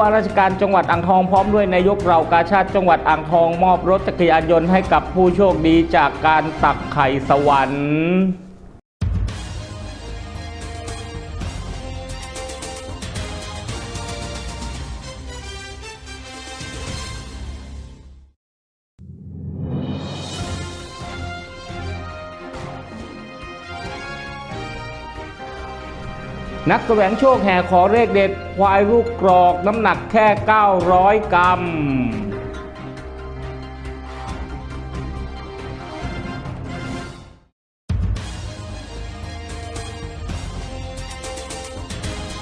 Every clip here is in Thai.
ว่าราชการจังหวัดอ่างทองพร้อมด้วยนายกเหล่ากาชาติจังหวัดอ่างทองมอบรถจักรยานยนต์ให้กับผู้โชคดีจากการตักไข่สวรรค์ นักแสวงโชคแห่ขอเลขเด็ดควายลูกกรอกน้ำหนักแค่ 900 กรัม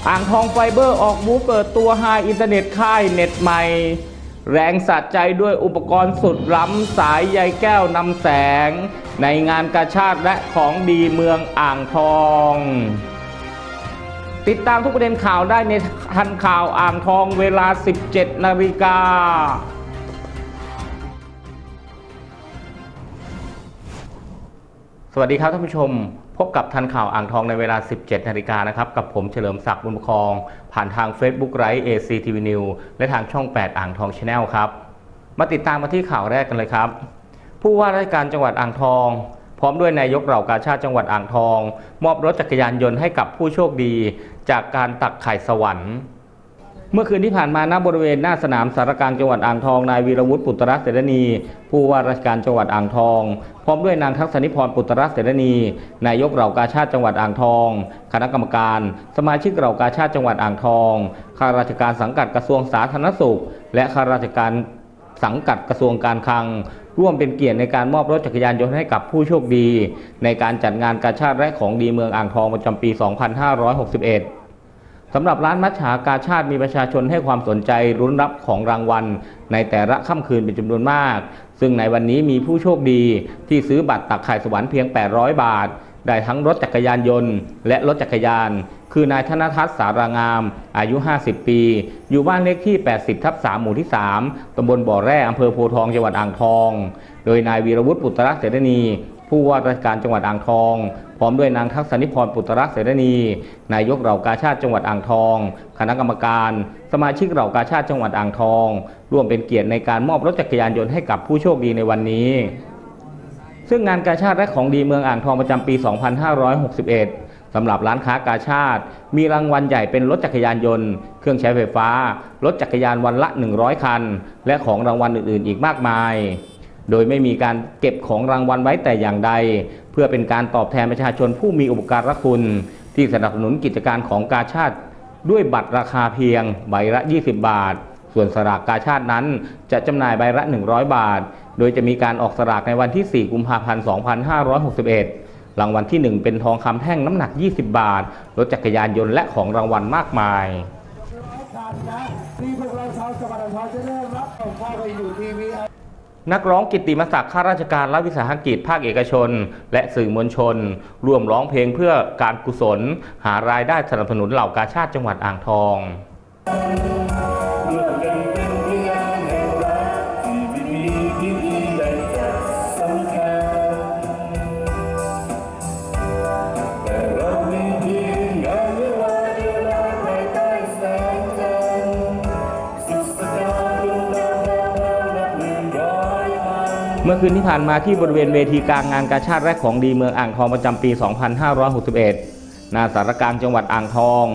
อ่างทองไฟเบอร์ออกบูเปิดตัวไฮอินเทอร์เน็ตค่ายเน็ตใหม่ แรงสะใจด้วยอุปกรณ์สุดล้ำสายใยแก้วนำแสง ในงานกาชาติและของดีเมืองอ่างทอง ติดตามทุกประเด็นข่าวได้ในทันข่าวอ่างทองเวลา 17 นาฬิกาสวัสดีครับท่านผู้ชม พบกับทันข่าวอ่างทองในเวลา 17 นาฬิกานะครับ กับผมเฉลิมศักดิ์บุญประคอง ผ่านทาง Facebook ไ i ฟ์ ACTV News และทางช่อง 8 อ่างทอง Channel ครับ มาติดตามมาที่ข่าวแรกกันเลยครับ ผู้ว่าราชการจังหวัดอ่างทอง พร้อมด้วยนายกเหล่ากาชาติจังหวัดอ่างทอง มอบรถจักรยานยนต์ให้กับผู้โชคดี จากการตักไข่สวรรค์ เมื่อคืนที่ผ่านมาณบริเวณหน้าสนามสารกลางจังหวัดอ่างทองนายวีรวุฒิปุตตรเสรณีผู้ว่าราชการจังหวัดอ่างทอง พร้อมด้วยนางทักษณิพรปุตตรเสรณีนายกเหล่ากาชาติจังหวัดอ่างทอง คณะกรรมการ สมาชิกเหล่ากาชาติจังหวัดอ่างทองข้าราชการสังกัดกระทรวงสาธารณสุข และข้าราชการสังกัดกระทรวงการคลัง ร่วมเป็นเกียรติในการมอบรถจักรยานยนต์ให้กับผู้โชคดี ในการจัดงานกาชาติและของดีเมืองอ่างทองประจำปี 2561 สำหรับร้านมัชฉากาชาติมีประชาชนให้ความสนใจรุ้นรับของรางวัล ในแต่ละค่ำคืนเป็นจำนวนมาก ซึ่งในวันนี้มีผู้โชคดีที่ซื้อบัตรตักไข่สวรรค์เพียง 800 บาท ได้ทั้งรถจักรยานยนต์ และรถจักรยาน คือนายธนทัศน์สารางาม อายุ 50 ปี อยู่บ้านเลขที่ 80 ทับ 3 หมู่ที่ 3 ตำบลบ่อแร่อำเภอโพทองจังหวัดอ่างทอง โดยนายวีรวุฒิปุตตรเสรณี ผู้ว่าราชการจังหวัดอ่างทอง พร้อมด้วยนางทักษณิพรปุตตรเสรณีนายกเหล่ากาชาติจังหวัดอ่างทอง คณะกรรมการ สมาชิกเหล่ากาชาติจังหวัดอ่างทอง ร่วมเป็นเกียรติในการมอบรถจักรยานยนต์ให้กับผู้โชคดีในวันนี้ ซึ่งงานกาชาติและของดีเมืองอ่างทองประจำปี 2561สำหรับร้านค้ากาชาติ มีรางวัลใหญ่เป็นรถจักรยานยนต์ เครื่องใช้ไฟฟ้า รถจักรยานวันละ 100 คัน และของรางวัลอื่น ๆ อีกมากมาย โดยไม่มีการเก็บของรางวัลไว้แต่อย่างใด เพื่อเป็นการตอบแทนประชาชนผู้มีอุปการะคุณ ที่สนับสนุนกิจการของกาชาติ ด้วยบัตรราคาเพียงใบละ 20 บาท ส่วนสลากกาชาตินั้น จะจำหน่ายใบละ 100 บาท โดยจะมีการออกสลากในวันที่ 4 กุมภาพันธ์ 2561 รางวัลที่ 1 เป็นทองคำแท่งน้ำหนัก 20 บาท รถจักรยานยนต์และของรางวัลมากมายที่พวกเราชาวจังหวัดอ่างทองจะได้รับของพ่อไปอยู่ทีวี นักร้องกิตติมศักดิ์ข้าราชการรัฐวิสาหกิจภาคเอกชน และสื่อมวลชน ร่วมร้องเพลงเพื่อการกุศล หารายได้สนับสนุนเหล่ากาชาติจังหวัดอ่างทอง มื่อคืนที่ผ่านมาที่บริเวณเวทีกลางงานกาชาติแรกของดีเมืองอ่างทองประจำปี 2561 นาสารกลางจังหวัดอ่างทอง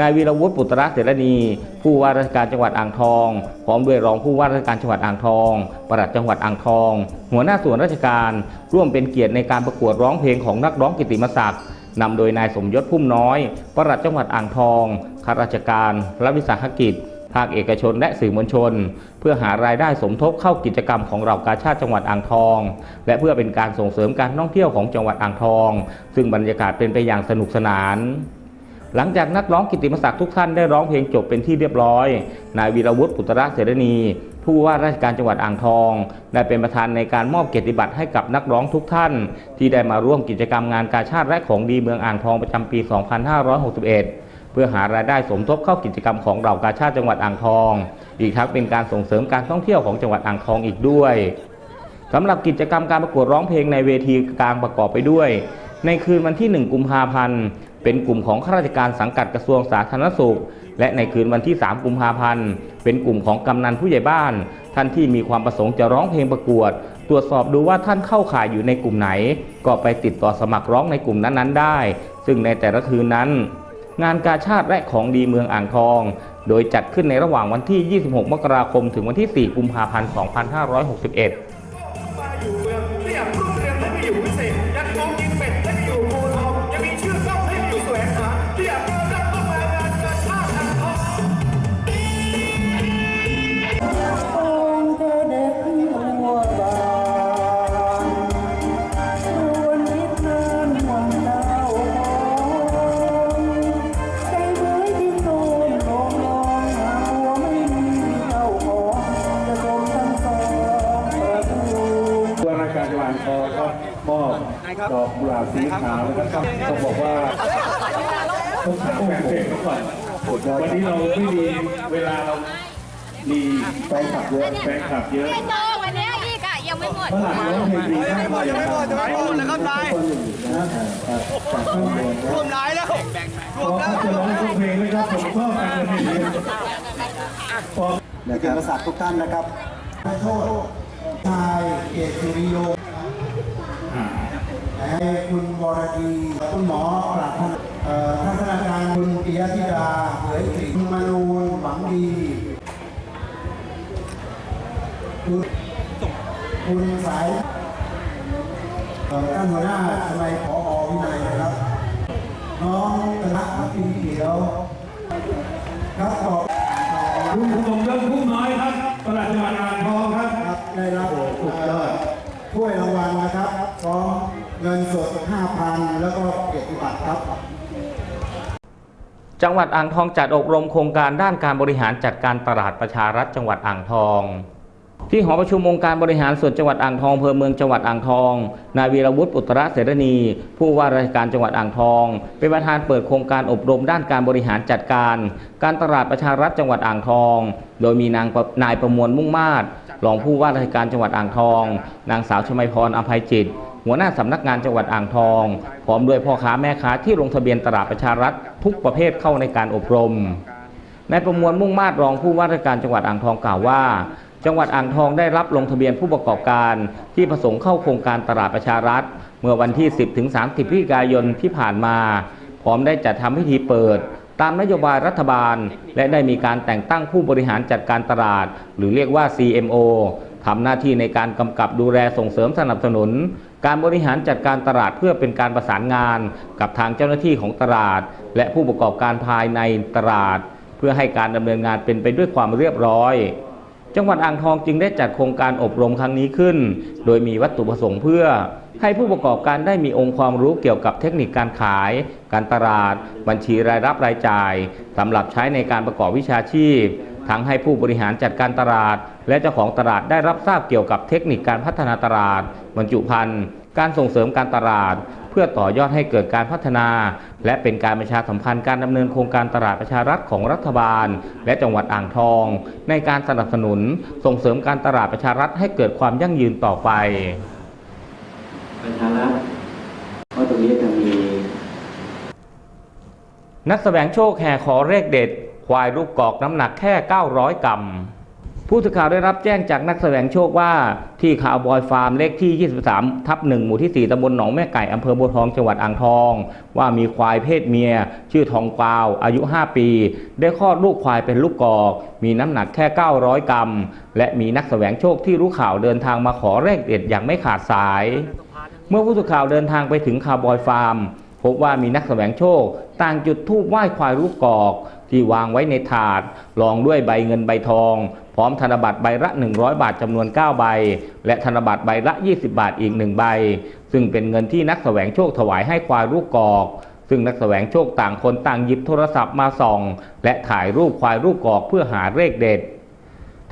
นายวีรวุฒิปุตระเสรณี ผู้ว่าราชการจังหวัดอ่างทอง พร้อมด้วยรองผู้ว่าราชการจังหวัดอ่างทอง ปลัดจังหวัดอ่างทอง หัวหน้าส่วนราชการร่วมเป็นเกียรติในการประกวดร้องเพลงของนักร้องกิตติมศักดิ์นำโดยนายสมยศพุ่มน้อย ปลัดจังหวัดอ่างทองข้าราชการรัฐวิสาหกิจ ภาคเอกชนและสื่อมวลชน เพื่อหารายได้สมทบเข้ากิจกรรมของเหล่ากาชาติจังหวัดอ่างทอง และเพื่อเป็นการส่งเสริมการท่องเที่ยวของจังหวัดอ่างทอง ซึ่งบรรยากาศเป็นไปอย่างสนุกสนานหลังจากนักร้องกิตติมศักดิ์ทุกท่านได้ร้องเพลงจบเป็นที่เรียบร้อย นายวีรวุฒิปุตระเสรณี ผู้ว่าราชการจังหวัดอ่างทองได้เป็นประธานในการมอบเกียรติบัตรให้กับนักร้องทุกท่าน ที่ได้มาร่วมกิจกรรมงานกาชาติและของดีเมืองอ่างทองประจำปี 2561 เพื่อหารายได้สมทบเข้ากิจกรรมของเหล่ากาชาติจังหวัดอ่างทอง อีกทั้งเป็นการส่งเสริมการท่องเที่ยวของจังหวัดอ่างทองอีกด้วยสำหรับกิจกรรมการประกวดร้องเพลงในเวทีกลางประกอบไปด้วย ในคืนวันที่ 1 กุมภาพันธ์ เป็นกลุ่มของข้าราชการสังกัดกระทรวงสาธารณสุข และในคืนวันที่ 3 กุมภาพันธ์ เป็นกลุ่มของกำนันผู้ใหญ่บ้าน ท่านที่มีความประสงค์จะร้องเพลงประกวด ตรวจสอบดูว่าท่านเข้าข่ายอยู่ในกลุ่มไหน ก็ไปติดต่อสมัครร้องในกลุ่มนั้นๆ ได้ ซึ่งในแต่ละคืนนั้น งานกาชาติและของดีเมืองอ่างทอง โดยจัดขึ้นในระหว่างวันที่ 26 มกราคม ถึงวันที่ 4 กุมภาพันธ์ 2561 สีขาวนะครับต้องบอกว่าต้องถามแฟนเพลงก่อนวันนี้เราไม่มีเวลาเรามีแฟนคลับเยอะแฟนคลับเยอะไม่โตวันนี้อีกอะยังไม่หมดฝรั่งร้องเพลงดีมากเลยนะครับยังไม่หมดนะครับนายคนหนึ่งนะจากข้างบนรวมหลายแล้วพอเขาจะร้องทุกเพลงเลยครับผมชอบการเพลงนี้พอนะครับกษัตริย์ทุกท่านนะครับโทษชายเกตสุริโย ให้คุณวรดีคุณหมอปราบเอ่อท่านคณาการคุณปิยธิดาเหยสิงห์มนูนหวังดี คุณคุณสายเอ่อท่านหัวหน้าสมัยพอวินัยนะครับ น้องตระปีเขียว ครับขอบคุณผู้ชมยศพุ่มน้อยครับประหลัดจังหวัดอ่างทองครับครับได้รับสุดยอดถ้วยรางวัลนะครับพร้อม เงินสด 5,000 แล้วก็เกียรติบัตรครับ จังหวัดอ่างทองจัดอบรมโครงการด้านการบริหารจัดการตลาดประชารัฐจังหวัดอ่างทองที่หอประชุมองค์การบริหารส่วนจังหวัดอ่างทองอำเภอเมืองจังหวัดอ่างทอง นายวีรวุฒิปุตระเสรณี ผู้ว่าราชการจังหวัดอ่างทอง เป็นประธานเปิดโครงการอบรมด้านการบริหารจัดการ การตลาดประชารัฐจังหวัดอ่างทอง โดยมีนางนายประมวลมุ่งมาศรองผู้ว่าราชการจังหวัดอ่างทอง นางสาวชมัยพรอภัยจิต หัวหน้าสำนักงานจังหวัดอ่างทอง พร้อมด้วยพ่อค้าแม่ค้าที่ลงทะเบียนตลาดประชารัฐทุกประเภทเข้าในการอบรมนายประมวลมุ่งมาตรรองผู้ว่าราชการจังหวัดอ่างทองกล่าวว่า จังหวัดอ่างทองได้รับลงทะเบียนผู้ประกอบการ ที่ประสงค์เข้าโครงการตลาดประชารัฐ เมื่อวันที่ 10 ถึง 30 พฤศจิกายนที่ผ่านมา พร้อมได้จัดทำพิธีเปิด ตามนโยบายรัฐบาล และได้มีการแต่งตั้งผู้บริหารจัดการตลาด หรือเรียกว่า CMO ทำหน้าที่ในการกำกับดูแลส่งเสริมสนับสนุน การบริหารจัดการตลาดเพื่อเป็นการประสานงานกับทางเจ้าหน้าที่ของตลาด และผู้ประกอบการภายในตลาด เพื่อให้การดำเนินงานเป็นไปด้วยความเรียบร้อย จังหวัดอ่างทองจึงได้จัดโครงการอบรมครั้งนี้ขึ้น โดยมีวัตถุประสงค์เพื่อให้ผู้ประกอบการได้มีองค์ความรู้เกี่ยวกับเทคนิคการขาย การตลาด บัญชีรายรับรายจ่ายสำหรับใช้ในการประกอบวิชาชีพ ทั้งให้ผู้บริหารจัดการตลาด และเจ้าของตลาดได้รับทราบเกี่ยวกับเทคนิคการพัฒนาตลาด บรรจุภัณฑ์ การส่งเสริมการตลาด เพื่อต่อยอดให้เกิดการพัฒนา และเป็นการประชาสัมพันธ์การดำเนินโครงการตลาดประชารัฐของรัฐบาล และจังหวัดอ่างทอง ในการสนับสนุน ส่งเสริมการตลาดประชารัฐให้เกิดความยั่งยืนต่อไปประชารัฐเพราะตรงนี้จะมีนักแสวงโชคแห่ขอเลขเด็ด ควายลูกกอกน้ำหนักแค่ 900 กรัม ผู้สื่อข่าวได้รับแจ้งจากนักแสวงโชคว่าที่ข่าวบอยฟาร์มเลขที่ 23 ทับ1หมู่ที่ 4ตำบลหนองแม่ไก่อำเภอบัวทองจังหวัดอ่างทอง ว่ามีควายเพศเมีย ชื่อทองกวาว อายุ 5 ปี ได้คลอดลูกควายเป็นลูกกอก มีน้ำหนักแค่ 900 กรัม และมีนักแสวงโชคที่รู้ข่าวเดินทางมาขอเลขเด็ดอย่างไม่ขาดสาย เมื่อผู้สื่อข่าวเดินทางไปถึงคาวบอยฟาร์มพบว่ามีนักแสวงโชค ต่างจุดทูบไหว้ควายลูกกอก ที่วางไว้ในถาดรองด้วยใบเงินใบทอง พร้อมธนบัตรใบละ 100 บาทจำนวน 9 ใบ และธนบัตรใบละ 20 บาทอีก 1 ใบ ซึ่งเป็นเงินที่นักแสวงโชคถวายให้ควายลูกกอก ซึ่งนักแสวงโชคต่างคนต่างหยิบโทรศัพท์มาส่อง และถ่ายรูปควายลูกกอกเพื่อหาเลขเด็ด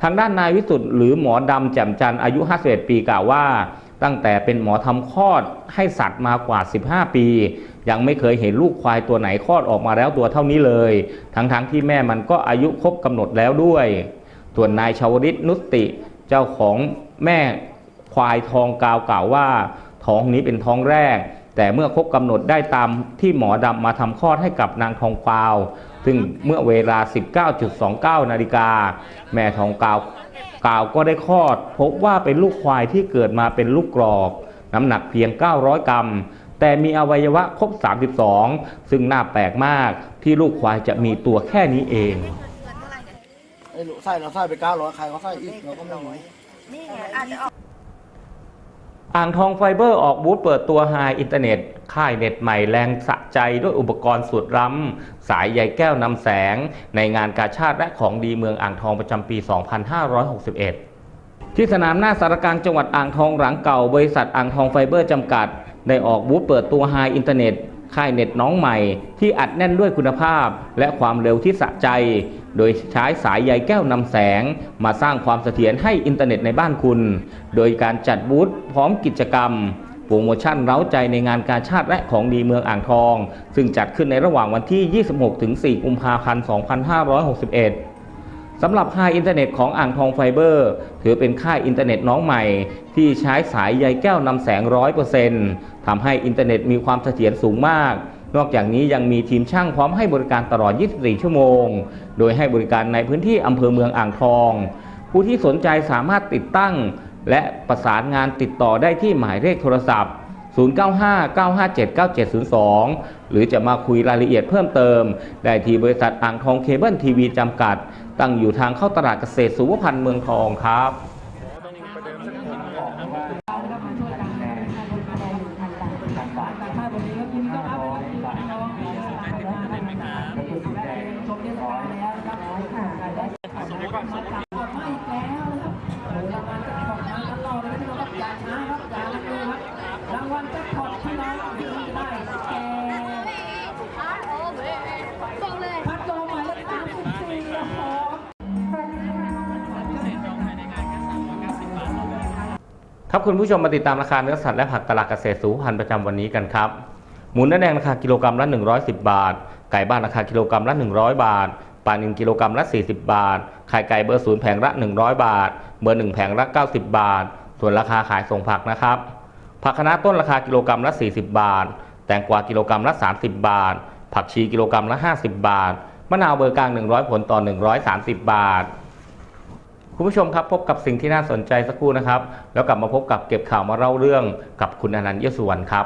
ทางด้านนายวิสุทธ์หรือหมอดำแจ่มจันทร์อายุ 51 ปีกล่าวว่า ตั้งแต่เป็นหมอทำคลอดให้สัตว์มากว่า 15 ปียังไม่เคยเห็นลูกควายตัวไหนคลอดออกมาแล้วตัวเท่านี้เลย ทั้งๆทที่แม่มันก็อายุครบกำหนดแล้วด้วย ส่วนนายชาวริตนุติ เจ้าของแม่ควายทองกาวกล่าวว่าท้องนี้เป็นท้องแรก แต่เมื่อครบกำหนดได้ตามที่หมอดำมาทำคลอดให้กับนางทองกาวซึ่งเมื่อเวลา 19.29 นาฬิกา แม่ทองกาวกาวก็ได้คลอด พบว่าเป็นลูกควายที่เกิดมาเป็นลูกกรอกน้ำหนักเพียง 900 กรัม แต่มีอวัยวะครบ 32 ซึ่งน่าแปลกมากที่ลูกควายจะมีตัวแค่นี้เอง ไอ้ลูกไส้เราไส้ไปเก้าร้อยใครเขาไส้อีกเราก็ไม่รู้อ่างทองไฟเบอร์ออกบูธเปิดตัวไฮอินเทอร์เน็ต ค่ายเน็ตใหม่แรงสะใจด้วยอุปกรณ์สุดล้ำ สายใยแก้วนำแสง ในงานกาชาติและของดีเมืองอ่างทองประจำปี 2561 ที่สนามหน้าสารกลางจังหวัดอ่างทองหลังเก่า บริษัทอ่างทองไฟเบอร์จำกัด ได้ออกบูธเปิดตัวไฮอินเทอร์เน็ต ค่ายเน็ตน้องใหม่ ที่อัดแน่นด้วยคุณภาพ และความเร็วที่สะใจ โดยใช้สายใยแก้วนำแสง มาสร้างความเสถียรให้อินเทอร์เน็ตในบ้านคุณ โดยการจัดบูธพร้อมกิจกรรมโปรโมชั่นเร้าใจในงานการชาติและของดีเมืองอ่างทอง ซึ่งจัดขึ้นในระหว่างวันที่ 26-4 กุมภาพันธ์ 2561 สำหรับค่ายอินเทอร์เน็ตของอ่างทองไฟเบอร์ ถือเป็นค่ายอินเทอร์เน็ตน้องใหม่ ที่ใช้สายใยแก้วนำแสงร้อยเปอร์เซ็นต์ทำให้อินเทอร์เน็ตมีความเสถียรสูงมาก นอกจากนี้ยังมีทีมช่างพร้อมให้บริการตลอด 24 ชั่วโมง โดยให้บริการในพื้นที่อำเภอเมืองอ่างทอง ผู้ที่สนใจสามารถติดตั้ง และประสานงานติดต่อได้ที่หมายเลขโทรศัพท์0959579702 หรือจะมาคุยรายละเอียดเพิ่มเติม ได้ที่บริษัทอ่างทองเคเบิลทีวีจำกัด ตั้งอยู่ทางเข้าตลาดเกษตรสุวพันธ์เมืองทองครับ ครับคุณผู้ชมมาติดตามราคาเนื้อสัตว์และผักตลาดเกษตรสุวพันประจำวันนี้กันครับ หมูเนื้อแดงราคากิโลกรัมละ 110 บาท ไก่บ้านราคากิโลกรัมละ 100 บาทปลาหนึ่งกิโลกรัมละ 40 บาท ไข่ไก่เบอร์ศูนย์แผงละ 100 บาท เบอร์หนึ่งแผงละ 90 บาท ส่วนราคาขายส่งผักนะครับ ผักคะน้าต้นราคากิโลกรัมละ 40 บาท แตงกวากิโลกรัมละ 30 บาท ผักชีกิโลกรัมละ 50 บาท มะนาวเบอร์กลาง 100 ผลต่อ 130 บาท คุณผู้ชมครับพบกับสิ่งที่น่าสนใจสักครู่นะครับ แล้วกลับมาพบกับเก็บข่าวมาเล่าเรื่องกับคุณอนันต์เยสุวรรณครับ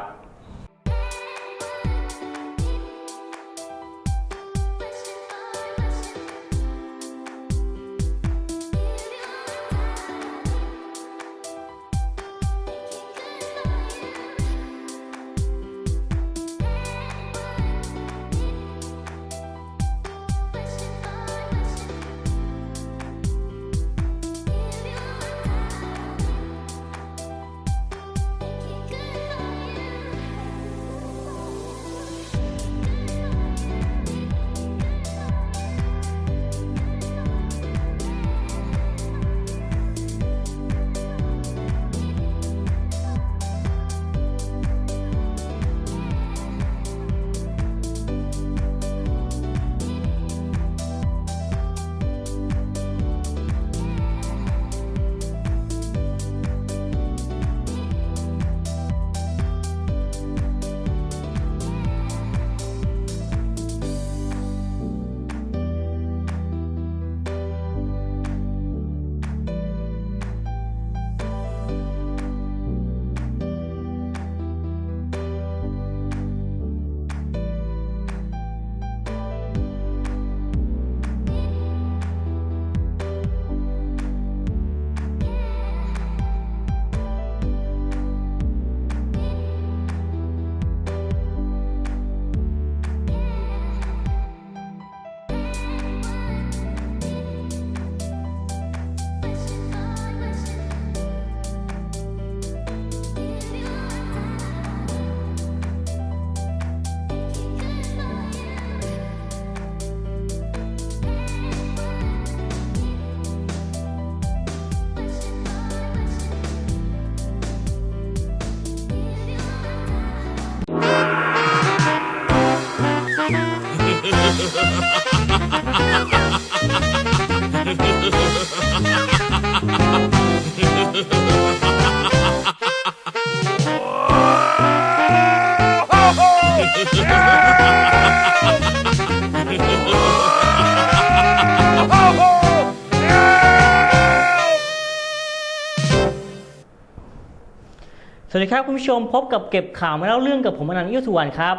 วัสดีครับคุณผู้ชมพบกับเก็บข่าวมาเล่าเรื่องกับผมอนันต์ยุทธวรรณครับ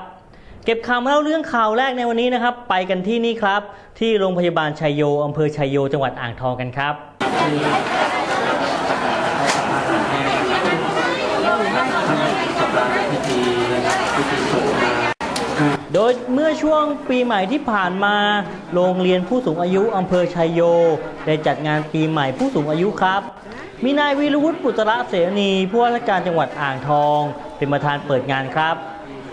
เก็บข่าวมาเล่าเรื่องข่าวแรกในวันนี้นะครับ ไปกันที่นี่ครับ ที่โรงพยาบาลชัยโยอำเภอชัยโยจังหวัดอ่างทองกันครับโดยเมื่อช่วงปีใหม่ที่ผ่านมา โรงเรียนผู้สูงอายุอำเภอชัยโย ได้จัดงานปีใหม่ผู้สูงอายุครับ มีนายวีรวุฒิปุตระเสนีผู้ว่าราชการจังหวัดอ่างทอง เป็นประธานเปิดงานครับ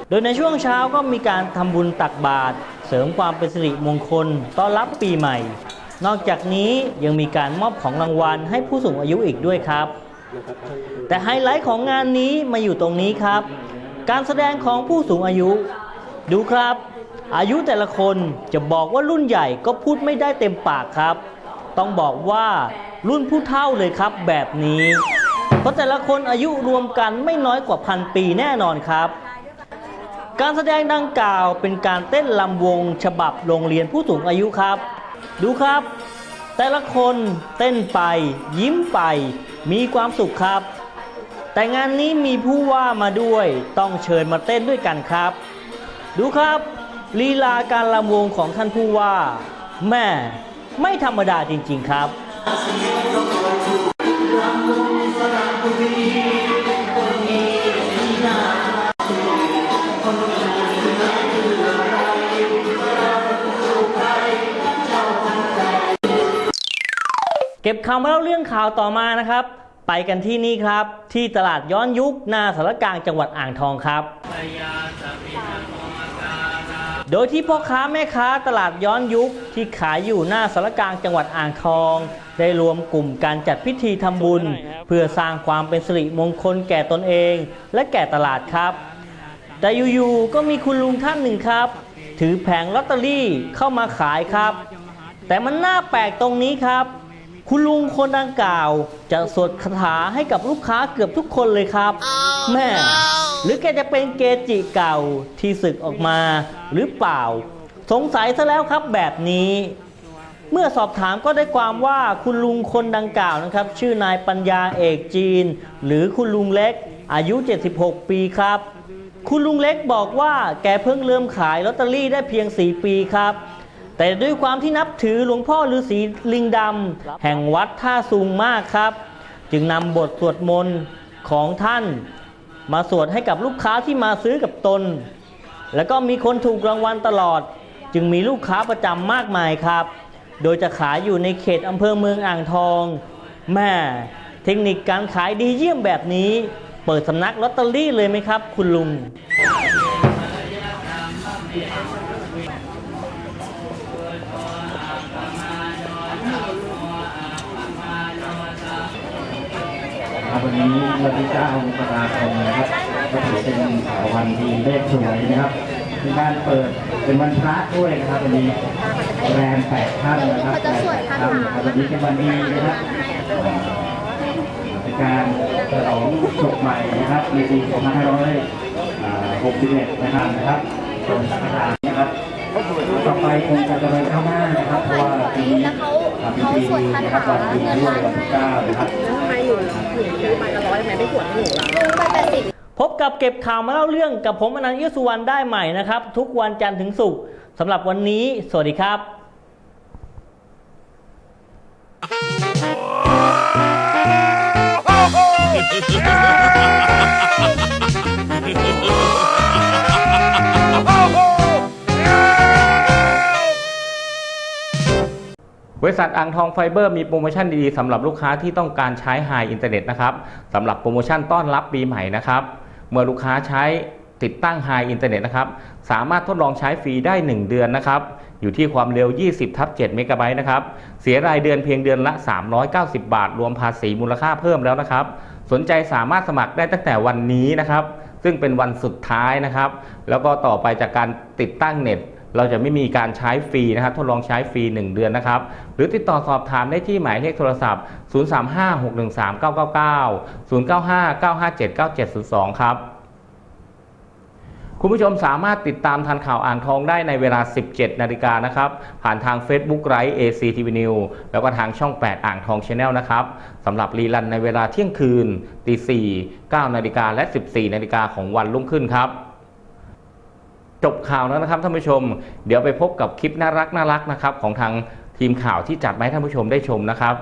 โดยในช่วงเช้าก็มีการทำบุญตักบาตรเสริมความเป็นสิริมงคลต้อนรับปีใหม่ นอกจากนี้ยังมีการมอบของรางวัลให้ผู้สูงอายุอีกด้วยครับ แต่ไฮไลท์ของงานนี้มาอยู่ตรงนี้ครับ การแสดงของผู้สูงอายุ ดูครับ อายุแต่ละคนจะบอกว่ารุ่นใหญ่ก็พูดไม่ได้เต็มปากครับ ต้องบอกว่า รุ่นผู้เฒ่าเลยครับแบบนี้ เพราะแต่ละคนอายุรวมกันไม่น้อยกว่าพันปีแน่นอนครับ การแสดงดังกล่าวเป็นการเต้นลำวง ฉบับโรงเรียนผู้สูงอายุครับ ดูครับ แต่ละคนเต้นไป ยิ้มไป มีความสุขครับ แต่งานนี้มีผู้ว่ามาด้วยต้องเชิญมาเต้นด้วยกันครับ ดูครับลีลาการลำวงของท่านผู้ว่า แม่ไม่ธรรมดาจริง ๆ ครับ เก็บข่าวมาเล่าเรื่องข่าวต่อมานะครับ ไปกันที่นี่ครับ ที่ตลาดย้อนยุคหน้าสารกลางจังหวัดอ่างทองครับ โดยที่พ่อค้าแม่ค้าตลาดย้อนยุคที่ขายอยู่หน้าสารกลางจังหวัดอ่างทอง ได้รวมกลุ่มการจัดพิธีทำบุญ เพื่อสร้างความเป็นสิริมงคลแก่ตนเอง และแก่ตลาดครับ แต่อยู่ๆก็มีคุณลุงท่านหนึ่งครับ ถือแผงลอตเตอรี่เข้ามาขายครับ แต่มันน่าแปลกตรงนี้ครับ คุณลุงคนดังกล่าว จะสวดคาถาให้กับลูกค้าเกือบทุกคนเลยครับ แม่ หรือแกจะเป็นเกจิเก่าที่ศึกออกมาหรือเปล่า สงสัยซะแล้วครับแบบนี้ เมื่อสอบถามก็ได้ความว่าคุณลุงคนดังกล่าวนะครับ ชื่อนายปัญญาเอกจีน หรือคุณลุงเล็กอายุ 76 ปีครับ คุณลุงเล็กบอกว่าแกเพิ่งเริ่มขายลอตเตอรี่ได้เพียง 4 ปีครับ แต่ด้วยความที่นับถือหลวงพ่อฤาษีลิงดำแห่งวัดท่าซุงมากครับ จึงนำบทสวดมนต์ของท่าน มาสวดให้กับลูกค้าที่มาซื้อกับตน แล้วก็มีคนถูกรางวัลตลอด จึงมีลูกค้าประจำมากมายครับ โดยจะขายอยู่ในเขตอำเภอเมืองอ่างทองแม่เทคนิคการขายดีเยี่ยมแบบนี้ เปิดสำนักลอตเตอรี่เลยไหมครับ คุณลุง วันที่เก้ามกราคมนะครับก็ถือเป็นวันดีเลขสวยนะครับมีการเปิดเป็นวันพระด้วยนะครับวันนี้แรมแปดท่านนะครับแปดท่านนะครับวันนี้เป็นวันดีนะครับเป็นการฉลองศพใหม่นะครับในปี2561นะครับนะครับตรงสังฆทานนะครับต่อไปคงจะเจริญก้าวหน้านะครับ เพราะว่าปีนี้ปีปีนะครับวันดีด้วยวันที่เก้านะครับ พบกับเก็บข่าวมาเล่าเรื่องกับผมอนันต์ยศสุวรรณได้ใหม่นะครับ ทุกวันจันทร์ถึงศุกร์สำหรับวันนี้ สวัสดีครับ บริษัทอ่างทองไฟเบอร์มีโปรโมชั่นดีๆสำหรับลูกค้าที่ต้องการใช้ไฮอินเทอร์เน็ตนะครับสำหรับโปรโมชั่นต้อนรับปีใหม่นะครับ เมื่อลูกค้าใช้ติดตั้งไฮอินเทอร์เน็ตนะครับสามารถทดลองใช้ฟรีได้ 1 เดือนนะครับ อยู่ที่ความเร็ว 20ทับ7เมกะไบต์นะครับ เสียรายเดือนเพียงเดือนละ 390 บาท รวมภาษีมูลค่าเพิ่มแล้วนะครับ สนใจสามารถสมัครได้ตั้งแต่วันนี้นะครับ ซึ่งเป็นวันสุดท้ายนะครับ แล้วก็ต่อไปจากการติดตั้งเน็ต เราจะไม่มีการใช้ฟรีนะครับทดลองใช้ฟรี 1 เดือนนะครับ หรือติดต่อสอบถามได้ที่หมายเลขโทรศัพท์ 035 613 999 095 957 9702 ครับคุณผู้ชมสามารถติดตามทันข่าวอ่างทองได้ในเวลา 17 นาฬิกานะครับ ผ่านทาง Facebook ไ i ฟ์ ACTV News แล้วก็ทางช่อง 8 อ่างทอง Channel นะครับสำหรับรีลันในเวลาเที่ยงคืนตี4 9นาฬิกาและ 14 นาฬิกาของวันรุ่งขึ้นครับ จบข่าวแล้วนะครับท่านผู้ชม เดี๋ยวไปพบกับคลิปน่ารักน่ารักนะครับของทางทีมข่าวที่จัดมาให้ท่านผู้ชมได้ชมนะครับ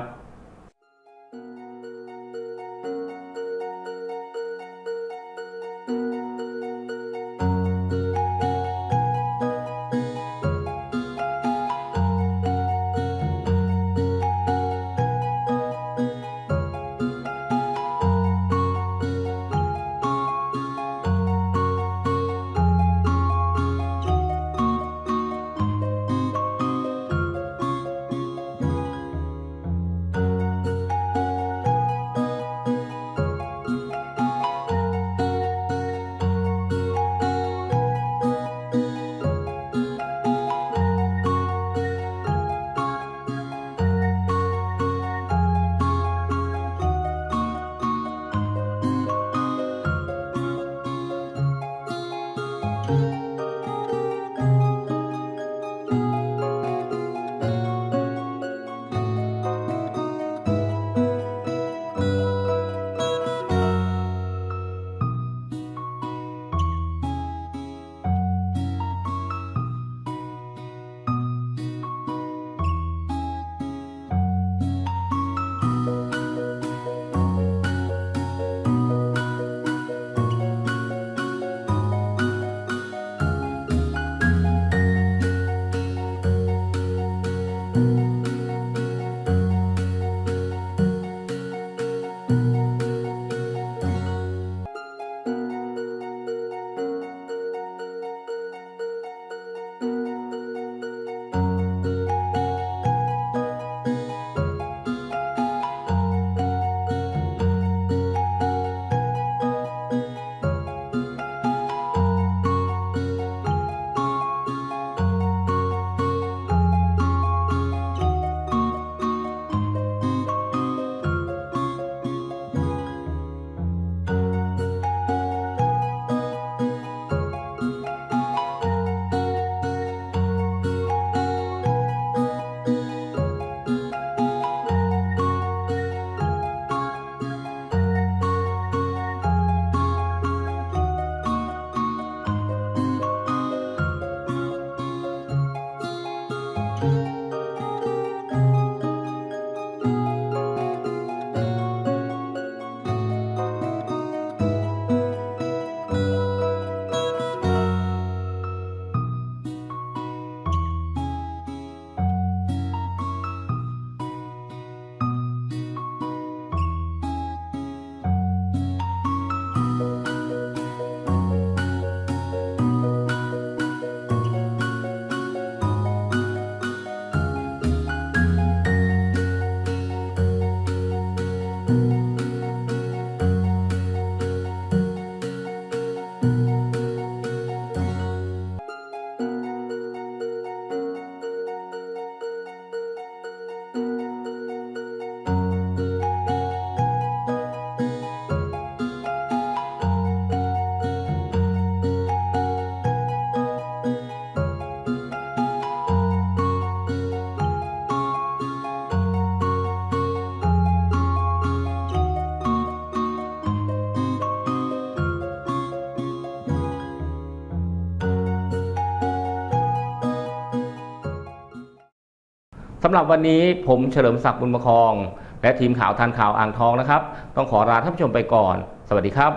สำหรับวันนี้ผมเฉลิมศักดิ์บุญประคอง และทีมข่าวทันข่าวอ่างทองนะครับ ต้องขอลาท่านผู้ชมไปก่อน สวัสดีครับ